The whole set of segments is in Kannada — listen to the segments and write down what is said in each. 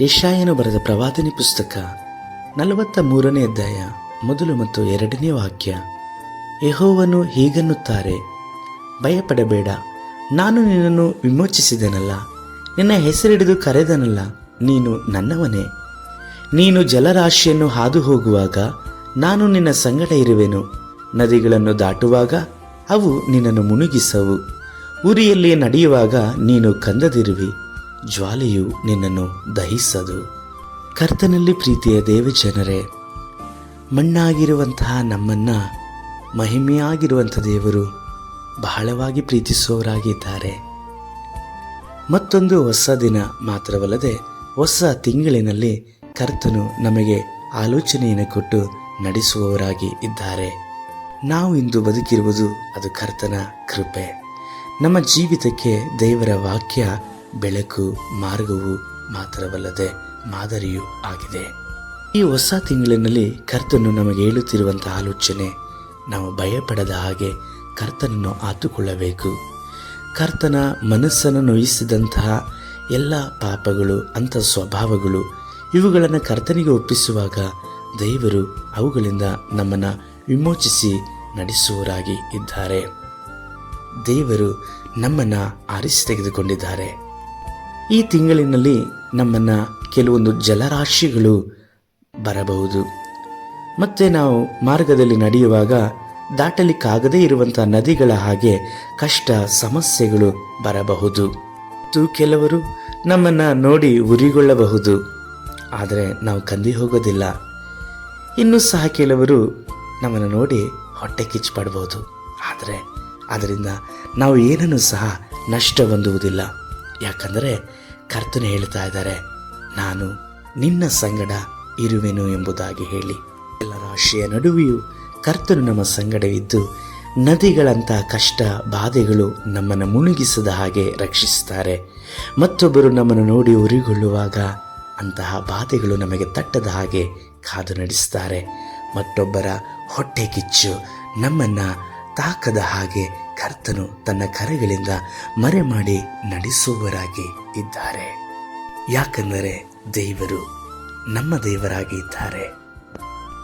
ಯಶಾಯನು ಬರೆದ ಪ್ರವಾದನೆ ಪುಸ್ತಕ ನಲವತ್ತ ಮೂರನೇ ಅಧ್ಯಾಯ, ಮೊದಲು ಮತ್ತು ಎರಡನೇ ವಾಕ್ಯ. ಯಹೋವನು ಹೀಗನ್ನುತ್ತಾರೆ, ಭಯಪಡಬೇಡ, ನಾನು ನಿನ್ನನ್ನು ವಿಮೋಚಿಸಿದನಲ್ಲ, ನಿನ್ನ ಹೆಸರಿಡಿದು ಕರೆದನಲ್ಲ, ನೀನು ನನ್ನವನೇ. ನೀನು ಜಲರಾಶಿಯನ್ನು ಹಾದು ಹೋಗುವಾಗ ನಾನು ನಿನ್ನ ಸಂಗಡ ಇರುವೆನು, ನದಿಗಳನ್ನು ದಾಟುವಾಗ ಅವು ನಿನ್ನನ್ನು ಮುನುಗಿಸವು ಉರಿಯಲ್ಲಿ ನಡೆಯುವಾಗ ನೀನು ಕಂದದಿರುವಿ. ಜ್ವಾಲೆಯು ನಿನ್ನನ್ನು ದಹಿಸದು. ಕರ್ತನಲ್ಲಿ ಪ್ರೀತಿಯ ದೇವಜನರೇ, ಮಣ್ಣಾಗಿರುವಂತಹ ನಮ್ಮನ್ನ ಮಹಿಮೆಯಾಗಿರುವಂಥ ದೇವರು ಬಹಳವಾಗಿ ಪ್ರೀತಿಸುವವರಾಗಿದ್ದಾರೆ. ಮತ್ತೊಂದು ಹೊಸ ದಿನ ಮಾತ್ರವಲ್ಲದೆ ಹೊಸ ತಿಂಗಳಿನಲ್ಲಿ ಕರ್ತನು ನಮಗೆ ಆಲೋಚನೆಯನ್ನು ಕೊಟ್ಟು ನಡೆಸುವವರಾಗಿ ಇದ್ದಾರೆ. ನಾವು ಇಂದು ಬದುಕಿರುವುದು ಅದು ಕರ್ತನ ಕೃಪೆ. ನಮ್ಮ ಜೀವಿತಕ್ಕೆ ದೇವರ ವಾಕ್ಯ ಬೆಳಕು, ಮಾರ್ಗವು ಮಾತ್ರವಲ್ಲದೆ ಮಾದರಿಯೂ ಆಗಿದೆ. ಈ ಹೊಸ ತಿಂಗಳಿನಲ್ಲಿ ಕರ್ತನು ನಮಗೆ ಹೇಳುತ್ತಿರುವಂತಹ ಆಲೋಚನೆ, ನಾವು ಭಯಪಡದ ಹಾಗೆ ಕರ್ತನನ್ನು ಆತುಕೊಳ್ಳಬೇಕು. ಕರ್ತನ ಮನಸ್ಸನ್ನು ನೋಯಿಸಿದಂತಹ ಎಲ್ಲ ಪಾಪಗಳು ಅಂತ ಸ್ವಭಾವಗಳು, ಇವುಗಳನ್ನು ಕರ್ತನಿಗೆ ಒಪ್ಪಿಸುವಾಗ ದೇವರು ಅವುಗಳಿಂದ ನಮ್ಮನ್ನು ವಿಮೋಚಿಸಿ ನಡೆಸುವರಾಗಿ ಇದ್ದಾರೆ. ದೇವರು ನಮ್ಮನ್ನು ಆರಿಸಿ ತೆಗೆದುಕೊಂಡಿದ್ದಾರೆ. ಈ ತಿಂಗಳಿನಲ್ಲಿ ನಮ್ಮನ್ನು ಕೆಲವೊಂದು ಜಲರಾಶಿಗಳು ಬರಬಹುದು. ಮತ್ತೆ ನಾವು ಮಾರ್ಗದಲ್ಲಿ ನಡೆಯುವಾಗ ದಾಟಲಿಕ್ಕಾಗದೇ ಇರುವಂಥ ನದಿಗಳ ಹಾಗೆ ಕಷ್ಟ ಸಮಸ್ಯೆಗಳು ಬರಬಹುದು. ಮತ್ತು ಕೆಲವರು ನಮ್ಮನ್ನು ನೋಡಿ ಉರಿಗೊಳ್ಳಬಹುದು. ಆದರೆ ನಾವು ಕಂದಿ ಹೋಗೋದಿಲ್ಲ. ಇನ್ನೂ ಸಹ ಕೆಲವರು ನಮ್ಮನ್ನು ನೋಡಿ ಹೊಟ್ಟೆ ಕಿಚ್ಚುಪಡ್ಬೋದು ಆದರೆ ಅದರಿಂದ ನಾವು ಏನನ್ನು ಸಹ ನಷ್ಟ ಹೊಂದುವುದಿಲ್ಲ. ಯಾಕಂದರೆ ಕರ್ತನು ಹೇಳ್ತಾ ಇದ್ದಾರೆ, ನಾನು ನಿನ್ನ ಸಂಗಡ ಇರುವೆನು ಎಂಬುದಾಗಿ ಹೇಳಿ. ಎಲ್ಲ ರಾಶಿಯ ನಡುವೆಯೂ ಕರ್ತನು ನಮ್ಮ ಸಂಗಡವಿದ್ದು ನದಿಗಳಂತಹ ಕಷ್ಟ ಬಾಧೆಗಳು ನಮ್ಮನ್ನು ಮುಳುಗಿಸದ ಹಾಗೆ ರಕ್ಷಿಸುತ್ತಾರೆ. ಮತ್ತೊಬ್ಬರು ನಮ್ಮನ್ನು ನೋಡಿ ಉರಿಗೊಳ್ಳುವಾಗ ಅಂತಹ ಬಾಧೆಗಳು ನಮಗೆ ತಟ್ಟದ ಹಾಗೆ ಕಾದು ನಡೆಸುತ್ತಾರೆ. ಮತ್ತೊಬ್ಬರ ಹೊಟ್ಟೆ ಕಿಚ್ಚು ನಮ್ಮನ್ನು ತಾಕದ ಹಾಗೆ ಕರ್ತನು ತನ್ನ ಕರೆಗಳಿಂದ ಮರೆ ಮಾಡಿ ನಡೆಸುವವರಾಗಿ ಇದ್ದಾರೆ. ಯಾಕಂದರೆ ದೇವರು ನಮ್ಮ ದೇವರಾಗಿ ಇದ್ದಾರೆ.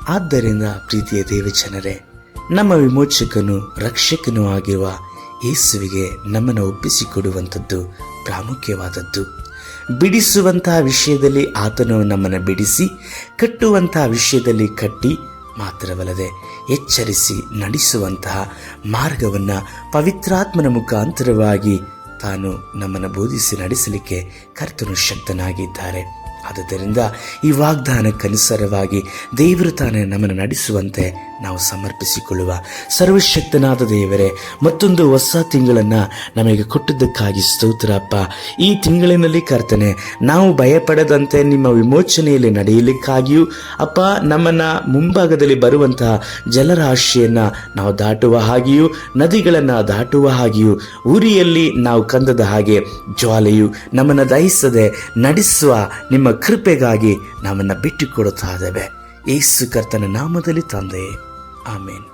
ಆದ್ದರಿಂದ ಪ್ರೀತಿಯ ದೇವಜನರೇ, ನಮ್ಮ ವಿಮೋಚಕನು ರಕ್ಷಕನೂ ಆಗಿರುವ ಯೇಸುವಿಗೆ ನಮ್ಮನ್ನು ಒಪ್ಪಿಸಿಕೊಡುವಂಥದ್ದು ಪ್ರಾಮುಖ್ಯವಾದದ್ದು. ಬಿಡಿಸುವಂತಹ ವಿಷಯದಲ್ಲಿ ಆತನು ನಮ್ಮನ್ನು ಬಿಡಿಸಿ, ಕಟ್ಟುವಂತಹ ವಿಷಯದಲ್ಲಿ ಕಟ್ಟಿ ಮಾತ್ರವಲ್ಲದೆ ಎಚ್ಚರಿಸಿ ನಡೆಸುವಂತಹ ಮಾರ್ಗವನ್ನು ಪವಿತ್ರಾತ್ಮನ ಮುಖಾಂತರವಾಗಿ ತಾನು ನಮ್ಮನ್ನು ಬೋಧಿಸಿ ನಡೆಸಲಿಕ್ಕೆ ಕರ್ತನು ಶಕ್ತನಾಗಿದ್ದಾರೆ. ಆದ್ದರಿಂದ ಈ ವಾಗ್ದಾನಕ್ಕನುಸಾರವಾಗಿ ದೇವರು ತಾನೇ ನಮ್ಮನ್ನು ನಡೆಸುವಂತೆ ನಾವು ಸಮರ್ಪಿಸಿಕೊಳ್ಳುವ ಸರ್ವಶಕ್ತನಾದ ದೇವರೇ, ಮತ್ತೊಂದು ಹೊಸ ತಿಂಗಳನ್ನು ನಮಗೆ ಕೊಟ್ಟಿದ್ದಕ್ಕಾಗಿ ಸ್ತೋತ್ರಪ್ಪ ಈ ತಿಂಗಳಿನಲ್ಲಿ ಕರ್ತನೆ, ನಾವು ಭಯಪಡದಂತೆ ನಿಮ್ಮ ವಿಮೋಚನೆಯಲ್ಲಿ ನಡೆಯಲಿಕ್ಕಾಗಿಯೂ ಅಪ್ಪ, ನಮ್ಮನ್ನು ಮುಂಭಾಗದಲ್ಲಿ ಬರುವಂತಹ ಜಲರಾಶಿಯನ್ನು ನಾವು ದಾಟುವ ಹಾಗೆಯೂ, ನದಿಗಳನ್ನು ದಾಟುವ ಹಾಗೆಯೂ, ಉರಿಯಲ್ಲಿ ನಾವು ಕಂದದ ಹಾಗೆ ಜ್ವಾಲೆಯು ನಮ್ಮನ್ನು ದಹಿಸದೆ ನಡೆಸುವ ನಿಮ್ಮ ಕೃಪೆಗಾಗಿ ನಮ್ಮನ್ನು ಬಿಟ್ಟುಕೊಡುತ್ತಾ ಇದ್ದೇವೆ ಏಸು ಕರ್ತನ ನಾಮದಲ್ಲಿ ತಂದೆ ಆಮೇನ್